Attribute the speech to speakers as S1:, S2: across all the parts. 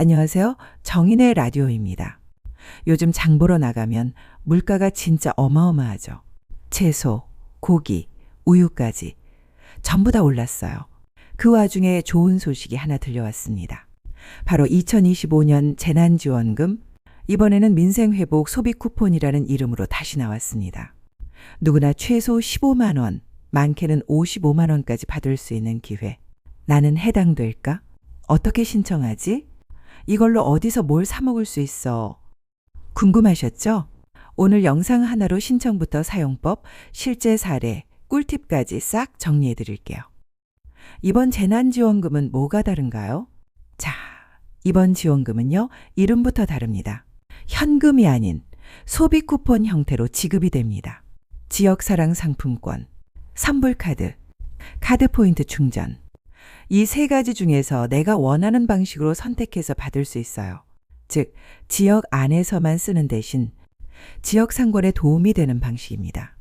S1: 안녕하세요. 정인의 라디오입니다. 요즘 장 보러 나가면 물가가 진짜 어마어마하죠. 채소, 고기, 우유까지 전부 다 올랐어요. 그 와중에 좋은 소식이 하나 들려왔습니다. 바로 2025년 재난지원금, 이번에는 민생회복 소비 쿠폰이라는 이름으로 다시 나왔습니다. 누구나 최소 15만원, 많게는 55만원까지 받을 수 있는 기회. 나는 해당될까? 어떻게 신청하지? 이걸로 어디서 뭘 사먹을 수 있어? 궁금하셨죠? 오늘 영상 하나로 신청부터 사용법, 실제 사례, 꿀팁까지 싹 정리해 드릴게요. 이번 재난지원금은 뭐가 다른가요? 자, 이번 지원금은요, 이름부터 다릅니다. 현금이 아닌 소비 쿠폰 형태로 지급이 됩니다. 지역사랑 상품권, 선불카드, 카드 포인트 충전. 이 세 가지 중에서 내가 원하는 방식으로 선택해서 받을 수 있어요. 즉, 지역 안에서만 쓰는 대신 지역 상권에 도움이 되는 방식입니다.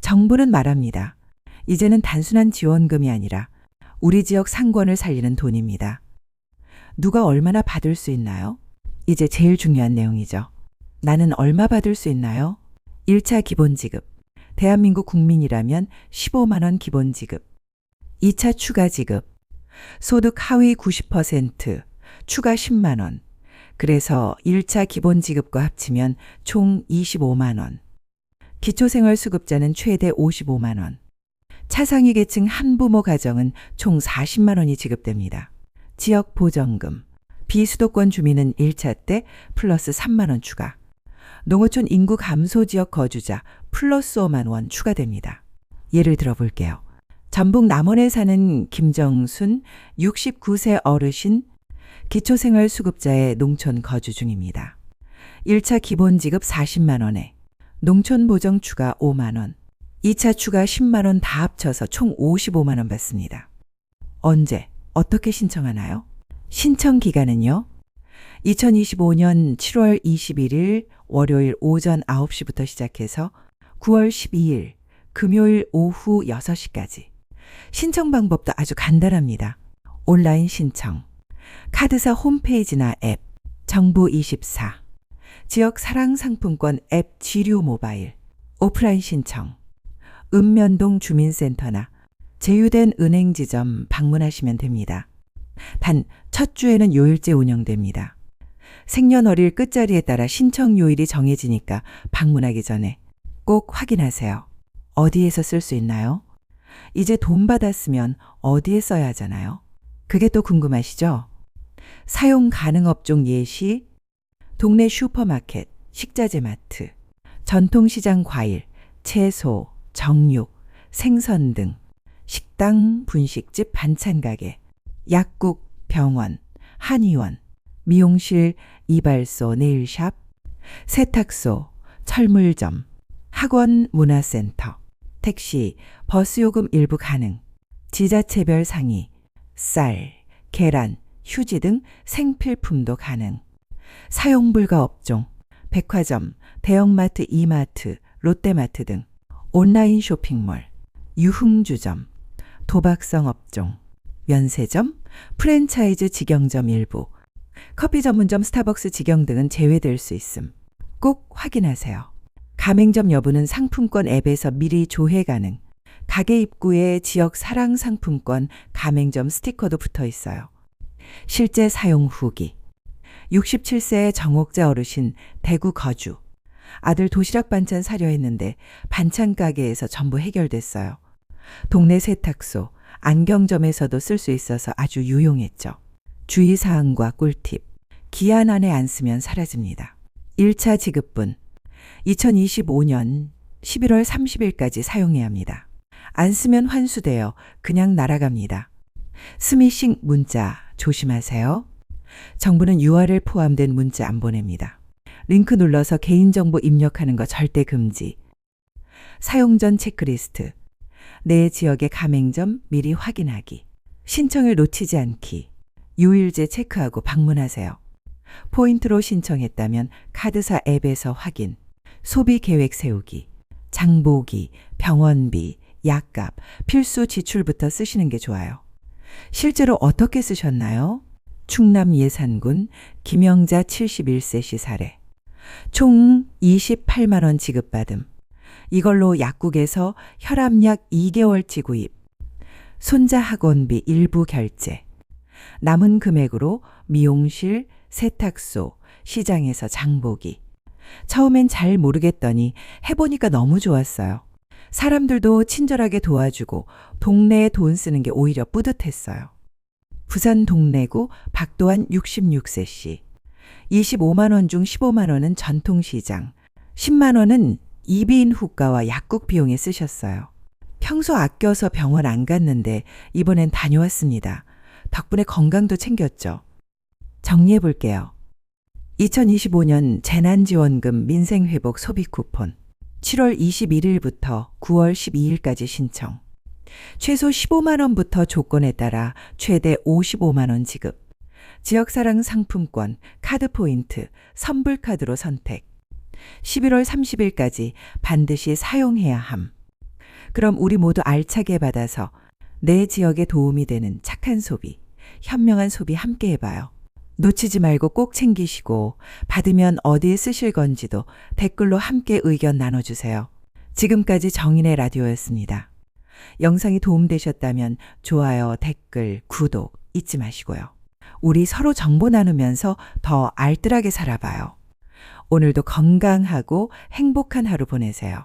S1: 정부는 말합니다. 이제는 단순한 지원금이 아니라 우리 지역 상권을 살리는 돈입니다. 누가 얼마나 받을 수 있나요? 이제 제일 중요한 내용이죠. 나는 얼마 받을 수 있나요? 1차 기본지급. 대한민국 국민이라면 15만원 기본지급. 2차 추가 지급. 소득 하위 90% 추가 10만원. 그래서 1차 기본 지급과 합치면 총 25만원. 기초생활수급자는 최대 55만원. 차상위 계층 한부모 가정은 총 40만원이 지급됩니다. 지역 보정금. 비수도권 주민은 1차 때 플러스 3만원 추가. 농어촌 인구 감소 지역 거주자 플러스 5만 원 추가됩니다. 예를 들어 볼게요. 전북 남원에 사는 김정순 69세 어르신 기초생활 수급자의 농촌 거주 중입니다. 1차 기본 지급 40만 원에 농촌 보정 추가 5만 원, 2차 추가 10만 원 다 합쳐서 총 55만 원 받습니다. 언제 어떻게 신청하나요? 신청 기간은요. 2025년 7월 21일 월요일 오전 9시부터 시작해서 9월 12일 금요일 오후 6시까지. 신청 방법도 아주 간단합니다. 온라인 신청, 카드사 홈페이지나 앱, 정부24, 지역 사랑 상품권 앱 지류 모바일, 오프라인 신청, 읍면동 주민센터나 제휴된 은행 지점 방문하시면 됩니다. 단 첫 주에는 요일제 운영됩니다. 생년월일 끝자리에 따라 신청 요일이 정해지니까 방문하기 전에 꼭 확인하세요. 어디에서 쓸 수 있나요? 이제 돈 받았으면 어디에 써야 하잖아요. 그게 또 궁금하시죠? 사용 가능 업종 예시, 동네 슈퍼마켓, 식자재 마트, 전통시장 과일, 채소, 정육, 생선 등, 식당, 분식집, 반찬 가게, 약국, 병원, 한의원, 미용실, 이발소, 네일샵, 세탁소, 철물점, 학원, 문화센터, 택시, 버스 요금 일부 가능, 지자체별 상의, 쌀, 계란, 휴지 등 생필품도 가능. 사용 불가 업종, 백화점, 대형마트, 이마트, 롯데마트 등 온라인 쇼핑몰, 유흥주점, 도박성 업종, 면세점, 프랜차이즈 직영점 일부, 커피 전문점 스타벅스 직영 등은 제외될 수 있음. 꼭 확인하세요. 가맹점 여부는 상품권 앱에서 미리 조회 가능. 가게 입구에 지역 사랑 상품권 가맹점 스티커도 붙어 있어요. 실제 사용 후기. 67세 정옥자 어르신 대구 거주. 아들 도시락 반찬 사려 했는데 반찬 가게에서 전부 해결됐어요. 동네 세탁소, 안경점에서도 쓸 수 있어서 아주 유용했죠. 주의사항과 꿀팁. 기한 안에 안 쓰면 사라집니다. 1차 지급분. 2025년 11월 30일까지 사용해야 합니다. 안 쓰면 환수되어 그냥 날아갑니다. 스미싱 문자 조심하세요. 정부는 URL 포함된 문자 안 보냅니다. 링크 눌러서 개인정보 입력하는 거 절대 금지. 사용 전 체크리스트. 내 지역의 가맹점 미리 확인하기. 신청을 놓치지 않기. 유일제 체크하고 방문하세요. 포인트로 신청했다면 카드사 앱에서 확인. 소비 계획 세우기. 장보기, 병원비, 약값, 필수 지출부터 쓰시는 게 좋아요. 실제로 어떻게 쓰셨나요? 충남 예산군 김영자 71세씨 사례. 총 28만 원 지급받음. 이걸로 약국에서 혈압약 2개월치 구입. 손자 학원비 일부 결제. 남은 금액으로 미용실, 세탁소, 시장에서 장보기. 처음엔 잘 모르겠더니 해보니까 너무 좋았어요. 사람들도 친절하게 도와주고 동네에 돈 쓰는 게 오히려 뿌듯했어요. 부산 동래구 박도환 66세 씨. 25만 원 중 15만 원은 전통시장, 10만 원은 이비인 후가와 약국 비용에 쓰셨어요. 평소 아껴서 병원 안 갔는데 이번엔 다녀왔습니다. 덕분에 건강도 챙겼죠. 정리해 볼게요. 2025년 재난지원금 민생회복 소비 쿠폰. 7월 21일부터 9월 12일까지 신청. 최소 15만 원부터 조건에 따라 최대 55만 원 지급. 지역사랑 상품권, 카드 포인트, 선불카드로 선택. 11월 30일까지 반드시 사용해야 함. 그럼 우리 모두 알차게 받아서 내 지역에 도움이 되는 착한 소비, 현명한 소비 함께 해봐요. 놓치지 말고 꼭 챙기시고 받으면 어디에 쓰실 건지도 댓글로 함께 의견 나눠주세요. 지금까지 정인의 라디오였습니다. 영상이 도움되셨다면 좋아요, 댓글, 구독 잊지 마시고요. 우리 서로 정보 나누면서 더 알뜰하게 살아봐요. 오늘도 건강하고 행복한 하루 보내세요.